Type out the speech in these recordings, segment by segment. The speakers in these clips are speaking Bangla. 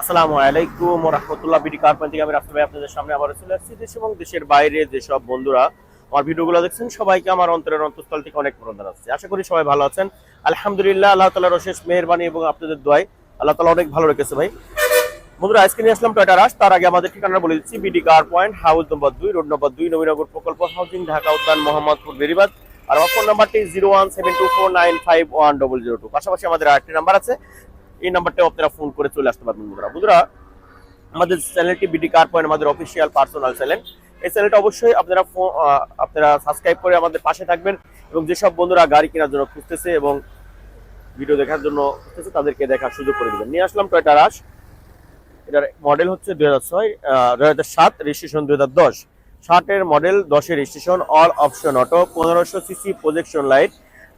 আসসালামু আলাইকুম রহমতুল্লাহ বিডি কারপান থেকে আমি রাস্তা ভাই আপনাদের সামনে আবার চলে আসছি। দেশ এবং দেশের বাইরে যেসব বন্ধুরা আমার ভিডিওগুলো দেখছেন, সবাইকে আমার অন্তরের অন্তঃস্থল থেকে অনেক প্রদান আসছে আশা করি সবাই ভালো আছেন। আলহামদুলিল্লাহ, আল্লাহ তালার অশেষ মেহরবানি এবং আপনাদের দোয়াই আল্লাহ তালা অনেক ভালো রেখেছে ভাই। বন্ধুরা, আজকে নিয়ে আসলাম টয়টা রাস তার আগে আমাদের ঠিকানা বলে দিচ্ছি, BD car point house number দুই, রোড নম্বর দুই, নবীনগর প্রকল্প হাউজিং, ঢাকা উদ্যান, মোহাম্মদপুর, বেরিবাদ। আর আমার ফোন নাম্বারটি zero one seven two four nine five one double zero two. পাশাপাশি আমাদের আরেকটি নাম্বার আছে এই নাম্বারটাও আপনারা ফোন করে চলে আসতে পারবেন বন্ধুরা। বন্ধুরা, আমাদের চ্যানেলটি বিডি কার পয়েন্ট আমাদের অফিসিয়াল পার্সোনাল চ্যানেল এই চ্যানেলটা অবশ্যই আপনারা আপনারা সাবস্ক্রাইব করে আমাদের পাশে থাকবেন এবং যেসব বন্ধুরা গাড়ি কেনার জন্য খুঁজতেছে এবং ভিডিও দেখার জন্য খুঁজতেছে, তাদেরকে দেখার সুযোগ করে দেবেন। নিয়ে আসলাম টয়টা রাশ এটার মডেল হচ্ছে দুই হাজার ছয় দুই হাজার সাত রেজিস্ট্রেশন দুই হাজার দশ। ষাটের মডেল দশের রেজিস্ট্রেশন অল অপশন অটো পনেরোশো সিসি প্রজেকশন লাইট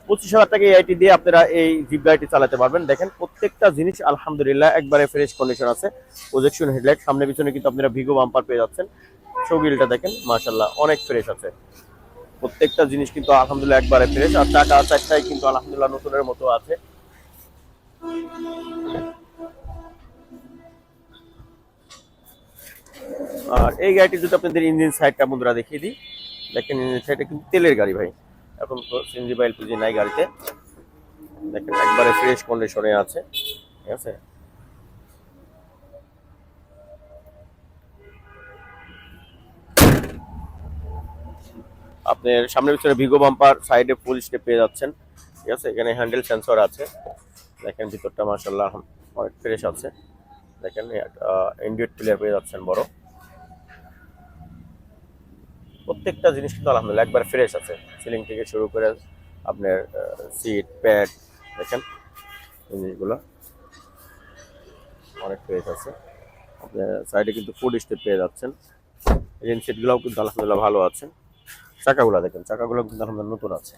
পঁচিশ হাজার টাকা এআইটি দিয়ে আপনারা এই জিপ গাড়িটি চালাতে পারবেন। দেখেন, প্রত্যেকটা জিনিস আলহামদুলিল্লাহ একবারে ফ্রেশ কন্ডিশন আছে। প্রজেকশন হেডলাইট সামনে পিছনে কিন্তু আপনারা ভিগো বাম্পার পেয়ে যাচ্ছেন। শোগিলটা দেখেন মাশাল্লাহ অনেক ফ্রেশ আছে। প্রত্যেকটা জিনিস কিন্তু আলহামদুলিল্লাহ একবারে ফ্রেশ আর চাকা চারটাই কিন্তু আলহামদুলিল্লাহ নতুনের মতো আছে। আর এই গাড়িটি যদি আপনাদের ইঞ্জিন সাইডটা বন্ধুরা দেখিয়ে দিই। দেখেন ইঞ্জিন সাইডটা কিন্তু তেলের গাড়ি ভাই। এখন তো সিএনজি বা এলপিজি নাই গাড়িতে। দেখেন, একবারে ফ্রেশ কন্ডিশনে আছে, ঠিক আছে? আপনার সামনে পিছনে ভিগো বাম্পার সাইডে ফুল স্টেপ পেয়ে যাচ্ছেন, ঠিক আছে? এখানে হ্যান্ডেল সেন্সর আছে। দেখেন, ভিতরটা মার্শাল্লাহ অনেক ফ্রেশ আছে। দেখেন ইন্ডিয়েট প্লেয়ার পেয়ে যাচ্ছেন বড়। প্রত্যেকটা জিনিস কিন্তু আলহামদুলিল্লাহ একবার ফ্রেশ আছে। সিলিং থেকে শুরু করে আপনার সিট প্যাড দেখেন জিনিসগুলো অনেক ফ্রেশ আছে। আপনার সাইডে কিন্তু ফুড স্টেপ পেয়ে যাচ্ছেন। রেন সিটগুলোও কিন্তু আলহামদুলিল্লাহ ভালো আছে। চাকাগুলো দেখেন, চাকাগুলো কিন্তু আলহামদুলিল্লাহ নতুন আছে।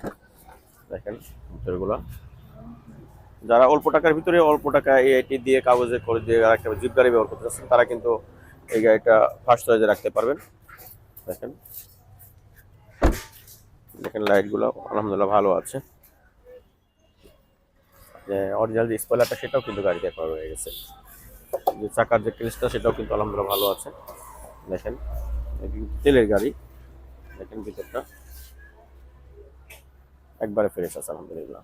দেখেন ভিতরগুলো। যারা অল্প টাকার ভিতরে অল্প টাকা এআইটি দিয়ে, কাগজে করে দিয়ে একটা জিপ গাড়ি ব্যবহার করতে চাচ্ছেন, তারা কিন্তু এই গাড়িটা ফার্স্ট চয়েসে রাখতে পারবেন। দেখেন। দেখেন লাইটগুলো আলহামদুলিল্লাহ ভালো আছে। যে অরিজিনাল যে স্পয়লারটা সেটাও কিন্তু গাড়িতে একবার হয়ে গেছে। যে চাকার যে ক্লিসটা সেটাও কিন্তু আলহামদুলিল্লাহ ভালো আছে। দেখেন তেলের গাড়ি। দেখেন ভিতরটা। একবারে ফ্রেশ আছে, আলহামদুলিল্লাহ।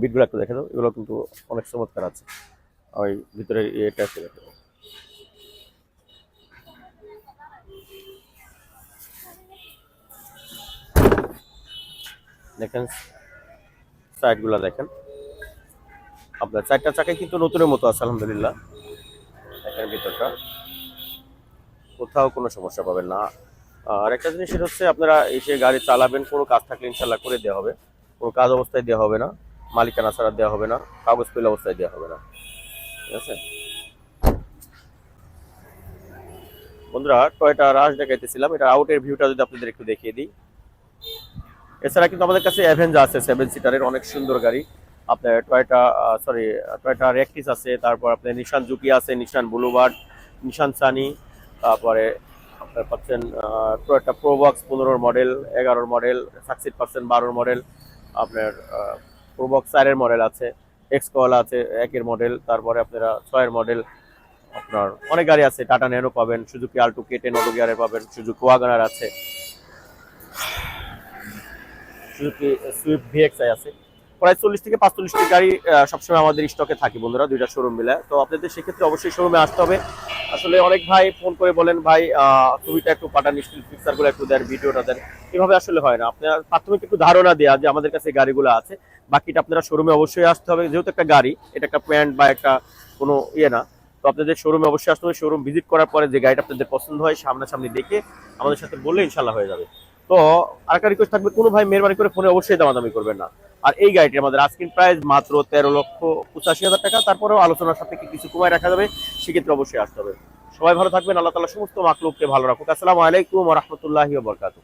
বিটগুলো একটু দেখে দাও, এগুলো কিন্তু অনেক চমৎকার আছে। ওই ভিতরে একটু দেখে দেখেন সাইডগুলো দেখেন। আপনার চারটা চাকায় কিন্তু নতুনের মতো আছে, আলহামদুলিল্লাহ। দেখেন ভিতরটা। কোথাও কোনো সমস্যা পাবেন না। আর একটা জিনিস সেটা হচ্ছে আপনারা এসে গাড়ি চালাবেন, কোনো কাজ থাকলে ইনশাল্লাহ করে দেওয়া হবে। কোনো কাজ অবস্থায় দেওয়া হবে না। মালিকানা ছাড়া দেওয়া হবে না। কাগজ পেলে অবস্থায় দেওয়া হবে না। ঠিক আছে? বন্ধুরা, টয়টা রাশ দেখাইতেছিলাম। এটা আউটের ভিউটা যদি আপনাদের একটু দেখিয়ে দিই। এছাড়া কিন্তু আমাদের কাছে অ্যাভেঞ্জা আছে সেভেন সিটারের অনেক সুন্দর গাড়ি। আপনার টয়টা সরি টয়টা রেকটিস আছে, তারপর আপনার নিশান জুকি আছে নিশান ব্লুবার্ড নিশান সানি তারপরে আপনার পাচ্ছেন টয়টা প্রোবক্স পনেরোর মডেল এগারোর মডেল সাকসিড পাচ্ছেন বারোর মডেল আপনার প্রোবক্স চারের মডেল আছে এক্স কল আছে, একের মডেল তারপরে আপনারা ছয়ের মডেল আপনার অনেক গাড়ি আছে টাটা ন্যানো পাবেন Suzuki Alto K ten auto গিয়ারের পাবেন সুজুকি ওয়াগানার আছে। সুজুকি সুইফট ভিএক্সআই আছে। প্রায় চল্লিশ থেকে পাঁচচল্লিশটি গাড়ি সবসময় আমাদের স্টকে থাকে বন্ধুরা, দুইটা শোরুম মিলে। তো আপনাদের সেক্ষেত্রে অবশ্যই শোরুমে আসতে হবে। আসলে অনেক ভাই ফোন করে বলেন, ভাই ছবিটা একটু পাঠান স্টিল পিকচারগুলো একটু দেন ভিডিওটা দেন। এভাবে আসলে হয় না। আপনার প্রাথমিক একটু ধারণা দেওয়া যে আমাদের কাছে গাড়িগুলো আছে। বাকিটা আপনারা শোরুমে অবশ্যই আসতে হবে। যেহেতু একটা গাড়ি, এটা একটা প্যান্ট বা একটা কোনো ইয়ে না, তো আপনাদের শোরুমে অবশ্যই আসতে হবে। শোরুম ভিজিট করার পরে যে গাড়িটা আপনাদের পছন্দ হয়, সামনাসামনি দেখে আমাদের সাথে বললে ইনশাল্লাহ হয়ে যাবে। তো আরেকটা রিকোয়েস্ট থাকবে, কোনো ভাই মেহরবানি করে ফোনে অবশ্যই দামাদামি করবেন না। আর এই গাড়িটি আমাদের আস্কিন প্রাইস মাত্র তেরো লক্ষ পঁচাশি হাজার টাকা, তারপরেও আলোচনার সাথে কিছু কমায় রাখা যাবে, সেক্ষেত্রে অবশ্যই আসতে হবে। সবাই ভালো থাকবেন, আল্লাহ তালা সমস্ত মাকলুককে ভালো রাখুক। আসসালামু আলাইকুম রহমতুল্লাহ বরকাতু